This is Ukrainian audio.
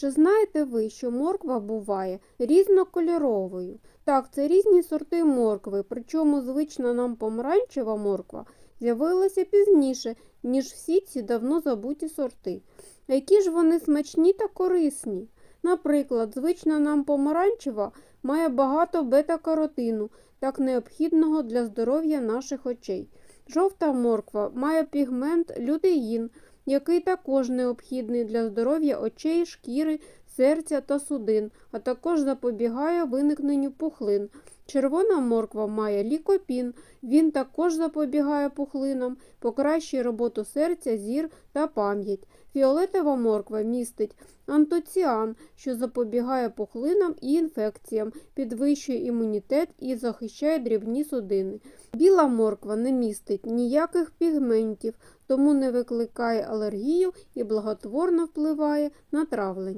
Чи знаєте ви, що морква буває різнокольоровою? Так, це різні сорти моркви, причому звична нам помаранчева морква з'явилася пізніше, ніж всі ці давно забуті сорти. Які ж вони смачні та корисні? Наприклад, звична нам помаранчева має багато бета-каротину, так необхідного для здоров'я наших очей. Жовта морква має пігмент людеїн, який також необхідний для здоров'я очей, шкіри, серця та судин, а також запобігає виникненню пухлин. Червона морква має лікопін, він також запобігає пухлинам, покращує роботу серця, зір та пам'ять. Фіолетова морква містить антоціан, що запобігає пухлинам і інфекціям, підвищує імунітет і захищає дрібні судини. Біла морква не містить ніяких пігментів, тому не викликає алергію і благотворно впливає на травлення.